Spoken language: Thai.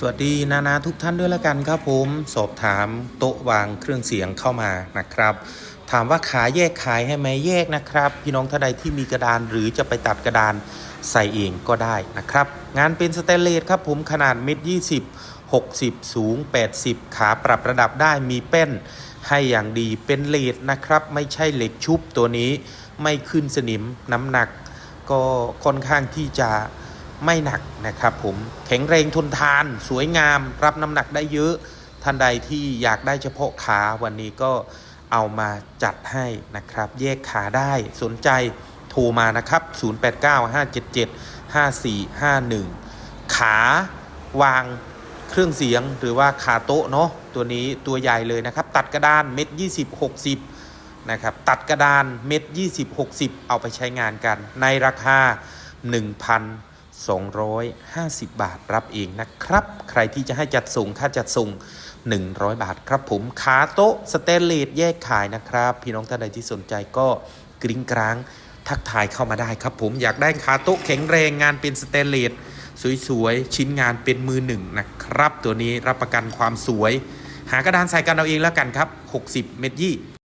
สวัสดีนานาทุกท่านด้วยละกันครับผมสอบถามโต๊ะวางเครื่องเสียงเข้ามานะครับ ถามว่าขายแยกขายให้ไหมแยกนะครับ พี่น้องท่านใดที่มีกระดานหรือจะไปตัดกระดานใส่เองก็ได้นะครับ งานเป็นสเตนเลสครับผมขนาดเมตรยี่สิบหกสิบสูง 80 ขาปรับระดับได้มีเป้น ให้อย่างดีเป็นเลดนะครับ ไม่ใช่เหล็กชุบตัวนี้ไม่ขึ้นสนิมน้ำหนัก ก็ค่อนข้างที่จะ ไม่หนักนะครับผมแข็งแรงทนทาน สวยงาม รับน้ำหนักได้เยอะ ท่านใดที่อยากได้เฉพาะขาวันนี้ก็เอามาจัดให้นะครับ แยกขาได้สนใจโทรมานะครับ 0895775451 ขาวางเครื่องเสียงหรือว่าขาโต๊ะเนาะตัวนี้ตัวใหญ่เลยนะครับ ตัดกระดานเม็ด20 60นะครับตัดกระดานเม็ด20 60 เอาไปใช้งานกันในราคา 250 บาทรับเองนะครับ ใครที่จะให้จัดส่งค่าจัดส่ง 100 บาทครับผมขาโต๊ะสเตนเลสแยกขายนะครับ พี่น้องท่านใดที่สนใจก็กริ้งกลางทักทายเข้ามาได้ครับผมอยากได้ขาโต๊ะแข็งแรงงานเป็นสเตนเลสสวยๆ ชิ้นงานเป็นมือหนึ่งนะครับ ตัวนี้รับประกันความสวย หากระดานใส่กันเอาเองแล้วกันครับ 60 เมตรยี่